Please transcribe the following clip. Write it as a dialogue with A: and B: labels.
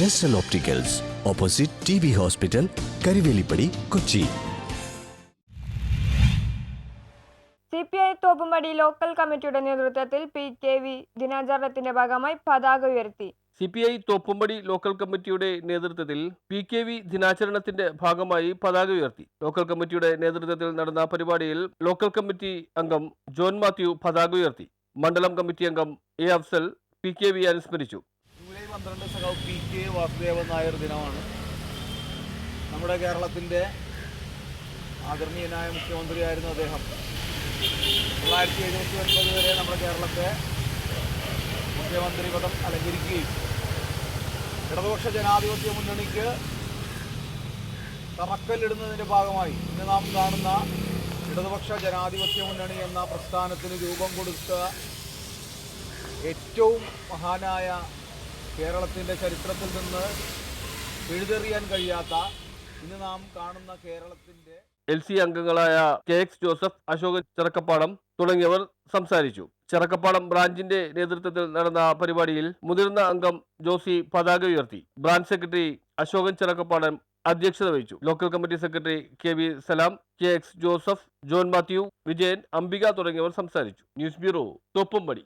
A: ജസ്റ്റൽ opticals opposite T B hospital Karuvelippady Kochi
B: C P I Thoppumpady local കമ്മിറ്റിയുടെ നേതൃത്വത്തിൽ P K V ദിനാചരണത്തിന്റെ ഭാഗമായി പതാക ഉയർത്തി.
C: C P I Thoppumpady local കമ്മിറ്റിയുടെ നേതൃത്വത്തിൽ പി കെ വി ദിനാചരണത്തിന്റെ ഭാഗമായി പതാക ഉയർത്തി. ലോക്കൽ കമ്മിറ്റിയുടെ നേതൃത്വത്തിൽ നടന്ന പരിപാടിയിൽ ലോക്കൽ കമ്മിറ്റി അംഗം ജോൺ മാത്യു പതാക ഉയർത്തി. മണ്ഡലം കമ്മിറ്റി അംഗം A Afsal P K V അനുസ്മരിച്ചു.
D: പന്ത്രണ്ട് സഖാവ് പി കെ വാസുദേവൻ നായർ ദിനമാണ്. നമ്മുടെ കേരളത്തിന്റെ ആദരണീയനായ മുഖ്യമന്ത്രിയായിരുന്നു അദ്ദേഹം. തൊള്ളായിരത്തി എഴുപത്തി ഒൻപത് വരെ നമ്മുടെ കേരളത്തെ മുഖ്യമന്ത്രി പദം അലങ്കരിക്കുകയും ഇടതുപക്ഷ ജനാധിപത്യ മുന്നണിക്ക് തറക്കല്ലിടുന്നതിന്റെ ഭാഗമായി ഇന്ന് നാം കാണുന്ന ഇടതുപക്ഷ ജനാധിപത്യ മുന്നണി എന്ന പ്രസ്ഥാനത്തിന് രൂപം കൊടുത്ത ഏറ്റവും മഹാനായ കേരളത്തിന്റെ ചരിത്രത്തിൽ നിന്ന് എഴുതെറിയാൻ കഴിയാത്ത ഇന്ന് നാം കാണുന്ന കേരളത്തിന്റെ
C: എൽ സി അംഗങ്ങളായ കെ എക്സ് ജോസഫ് അശോകൻ ചെറക്കപ്പാടം തുടങ്ങിയവർ സംസാരിച്ചു. ചെറക്കപ്പാടം ബ്രാഞ്ചിന്റെ നേതൃത്വത്തിൽ നടന്ന പരിപാടിയിൽ മുതിർന്ന അംഗം ജോസി പതാക ഉയർത്തി. ബ്രാഞ്ച് സെക്രട്ടറി അശോകൻ ചെറക്കപ്പാടം അധ്യക്ഷത വഹിച്ചു. Local committee secretary K V Salam K X Joseph John Mathew Vijayan Ambika തുടങ്ങിയവർ സംസാരിച്ചു. News bureau Thoppumpady.